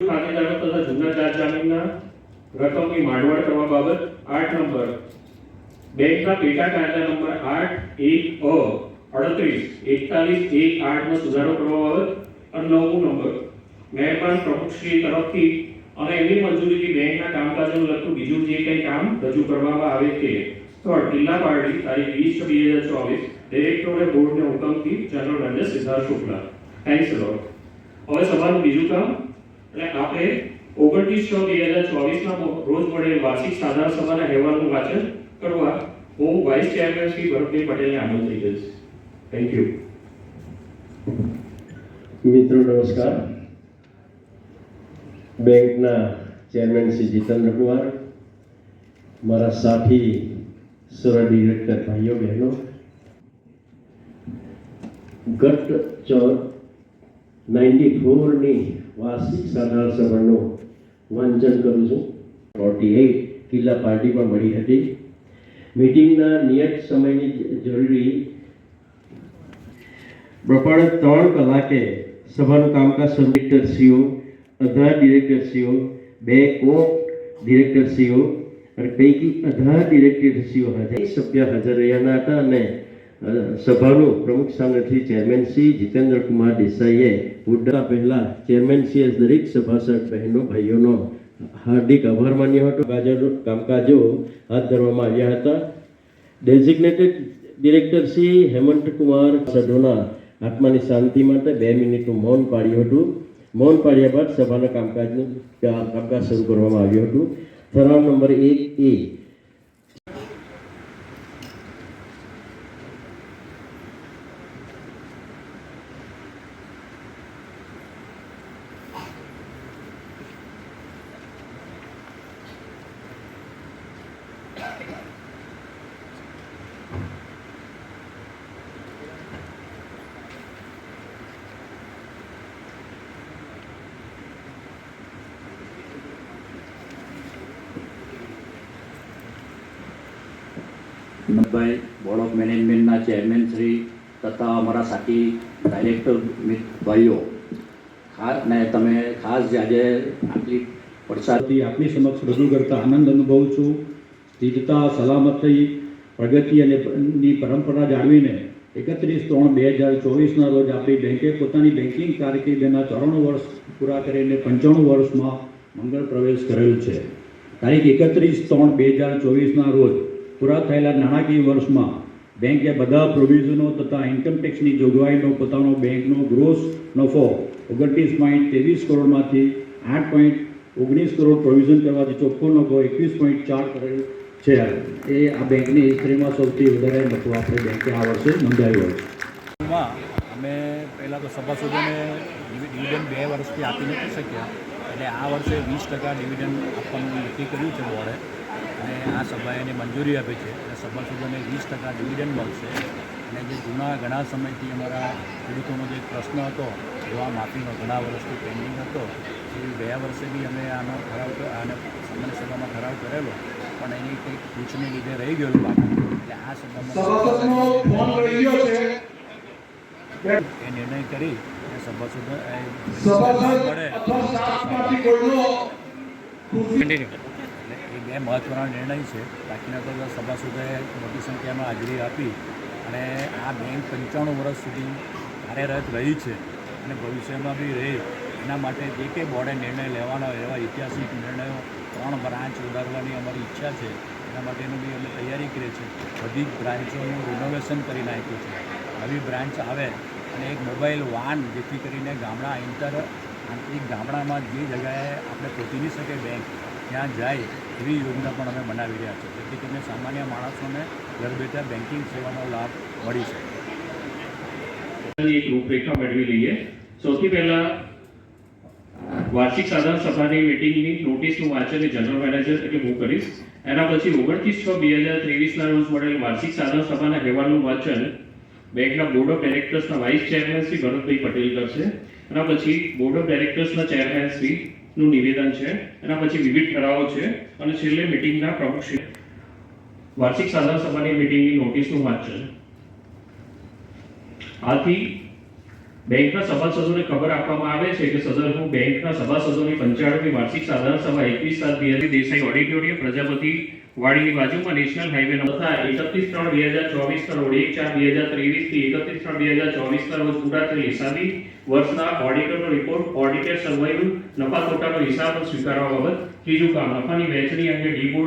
ખાતેદારો તથા જૂના ચાર જામીનના રકમની માંડવાળ કરવા બાબત આઠ નંબર. બેંકના પેટા કાયદા નંબર આઠ એક અ અડત્રીસ, એકતાલીસ એક આઠ સુધારો કરવા બાબત અને નવમું નંબર. મહેરબાન પ્રમુખશ્રી તરફથી અને એની મંજૂરીથી બેંકના કામકાજને લગતું બીજું જે કંઈ કામ રજૂ કરવામાં આવે તે સ્થળ કિલ્લા પાર્ટી તારીખ વીસ બે હજાર ચોવીસ ડિરેક્ટોરે બોર્ડને હુકમથી general manager Siddharth Shukla. Thanks lot હવે સભાનું બીજું કામ. એટલે આપણે ઓગણત્રીસ છ બે હજાર ચોવીસના રોજ મળેલ વાર્ષિક સાધારણ સભાના અહેવાલનું વાંચન કરવા હું વાઇસ ચેરમેન શ્રી ભરતભાઈ પટેલને આમંત્રિત કરીશ થેન્ક યુ મિત્રો, નમસ્કાર. બેંકના ચેરમેન શ્રી જીતેન્દ્ર કુમાર, મારા સાથી સર ડિરેક્ટર ભાઈઓ બહેનો, ગત ચો નાઇન્ટી ફોરની વાર્ષિક સાધારણ સભાનું વાંચન કરું છું. ફોર્ટી એઇટ કિલ્લા પાર્ટી પણ મળી હતી. મિટિંગના નિયત સમયની જરૂરી બપોરે ત્રણ કલાકે સભાનું કામકાજ ડિરેક્ટરશ્રીઓ અઢાર ડિરેક્ટરશ્રીઓ બે કો ડિરેક્ટરશ્રીઓ અને પૈકી અઢાર ડિરેક્ટરશ્રીઓ હાજર. સભ્ય હાજર રહ્યા હતા અને સભાનું પ્રમુખ સ્થાનેથી ચેરમેન શ્રી જીતેન્દ્ર કુમાર દેસાઈએ ઉડતા પહેલા ચેરમેનશ્રીએ દરેક સભાસદ બહેનો, ભાઈઓનો હાર્દિક આભાર માન્યો હતો. કામકાજો હાથ ધરવામાં આવ્યા હતા. ડેઝિગ્નેટેડ ડિરેક્ટર શ્રી હેમંત કુમાર સઢોના આત્માની શાંતિ માટે બે મિનિટનું મૌન પાડ્યું હતું. મૌન પાડ્યા બાદ સભાના કામકાજનું, કામકાજ શરૂ કરવામાં આવ્યું હતું. ઠરાવ નંબર એક એ હિંમતભાઈ બોર્ડ ઓફ મેનેજમેન્ટના ચેરમેન શ્રી તથા અમારા સાથી ડાયરેક્ટર ભાઈઓ. ખાસ અને તમે ખાસ આજે આટલી વરસાદથી આપની સમક્ષ રજૂ કરતા આનંદ અનુભવું છું. સ્થિરતા સલામતી પ્રગતિ અને ની પરંપરા જાળવીને એકત્રીસ ત્રણ બે હજાર ચોવીસના રોજ આપણી બેંકે પોતાની બેન્કિંગ કારકિર્દીના ચોરાણું વર્ષ પૂરા કરીને પંચાણું વર્ષમાં મંગળ પ્રવેશ કરેલ છે. તારીખ એકત્રીસ ત્રણ બે હજાર ચોવીસના રોજ પૂરા થયેલા નાણાકીય વર્ષમાં બેંકે બધા પ્રોવિઝનો તથા ઇન્કમટેક્સની જોગવાઈનો પોતાનો બેંકનો ગ્રોસ નફો ઓગણત્રીસ પોઈન્ટ ત્રેવીસ કરોડમાંથી આઠ પોઈન્ટ ઓગણીસ કરોડ પ્રોવિઝન કરવાથી ચોખ્ખો નફો એકવીસ પોઈન્ટ ચાર કરોડ છે. એ આ બેંકની હિસ્ટ્રીમાં સૌથી વધારે નફો આપણે બેંકે આ વર્ષે નોંધાયો હોય અમે પહેલાં તો સભાસદોને ડિવિ- ડિવિડન્ડ બે વર્ષથી આપી નથી શક્યા. એટલે આ વર્ષે વીસ ટકા ડિવિડન્ડ આપવાનું નક્કી કર્યું છે બોર્ડે. અને આ સભાએ એને મંજૂરી આપી છે. અને સભાસદોને વીસ ટકા ડિવિડન્ડ મળશે. અને જે જૂના ઘણા સમયથી અમારા ખેડૂતોનો જે પ્રશ્ન હતો એવા માફીનો ઘણા વર્ષથી પેન્ડિંગ હતો એ ગયા વર્ષે બી અમે આનો ઠરાવ આને સામાન્ય સભામાં ઠરાવ કરેલો. પણ એની કંઈક પૂછને લીધે રહી ગયેલું બાકી. એટલે આ સભામાં એ નિર્ણય કરી અને સભાસદો એ મળે. એટલે એ બે મહત્ત્વના નિર્ણય છે. બાકીના તો સભાસદોએ મોટી સંખ્યામાં હાજરી આપી અને આ બેંક પંચાણું વર્ષ સુધી કાર્યરત રહી છે અને ભવિષ્યમાં બી રહે, એના માટે જે કે બોર્ડે નિર્ણય લેવાનો એવા ઐતિહાસિક નિર્ણયો ત્રણ બ્રાન્ચ ઉડાડવાની અમારી ઈચ્છા છે. એના માટેની બી અમે તૈયારી કરીએ છીએ. બધી જ બ્રાન્ચોનું રિનોવેશન કરી નાખ્યું છે. આવી બ્રાન્ચ આવે અને એક મોબાઈલ વાન જેથી કરીને ગામડા ઇન્ટર આંતરિક ગામડામાં જે જગ્યાએ આપણે પહોંચી નહીં શકે બેંક ત્યાં જાય એવી યોજના પણ અમે બનાવી રહ્યા છીએ. જેથી કરીને સામાન્ય માણસોને ઘર બેઠા બેન્કિંગ સેવાનો લાભ મળી શકે. એક રૂપરેખા મેળવી લઈએ. સૌથી પહેલા વાર્ષિક સાધારણ સભાની મિટિંગની નોટિસનું વાંચન જનરલ મેનેજર એટલે હું કરીશ. એના પછી ઓગણત્રીસ છ બે હજાર ત્રેવીસના રોજ મળેલ વાર્ષિક સાધારણ સભાના અહેવાલનું વાંચન બેંકના બોર્ડ ઓફ ડાયરેક્ટર્સના વાઇસ ચેરમેન શ્રી ભરતભાઈ પટેલ કરશે. એના પછી બોર્ડ ઓફ ડાયરેક્ટર્સના ચેરમેન શ્રી નું નિવેદન છે. એના પછી વિવિધ ઠરાવો છે અને છેલ્લે મિટિંગના પ્રમુખ શ્રી વાર્ષિક સાધારણ સભાની મિટિંગની નોટિસનું વાંચન. આથી બેંકના સભાસદોને ખબર આપવામાં આવે છે કે સદરનું બેંકના સભાસદોની પંચાણમી વાર્ષિક સાધારણ સભા એકવીસ સાત બે દેસાઈ ઓડિટોરિયમ પ્રજાપતિ વાડીની બાજુમાં નેશનલ હાઈવે તથા એકત્રીસ ત્રણ બે હજાર ચોવીસ રોજ એક ચાર બે હજાર ત્રેવીસથી એકત્રીસ ત્રણ બે હજાર ચોવીસ રોજ પૂરા થયેલ હિસાબી વર્ષના ઓડિટરનો રિપોર્ટ ઓડિટર સર્વાઈવ નફા ખોટાનો હિસાબ સ્વીકારવા બાબત ત્રીજું કામ. નફાની વહેંચણી અંગે ડી બોર્ડ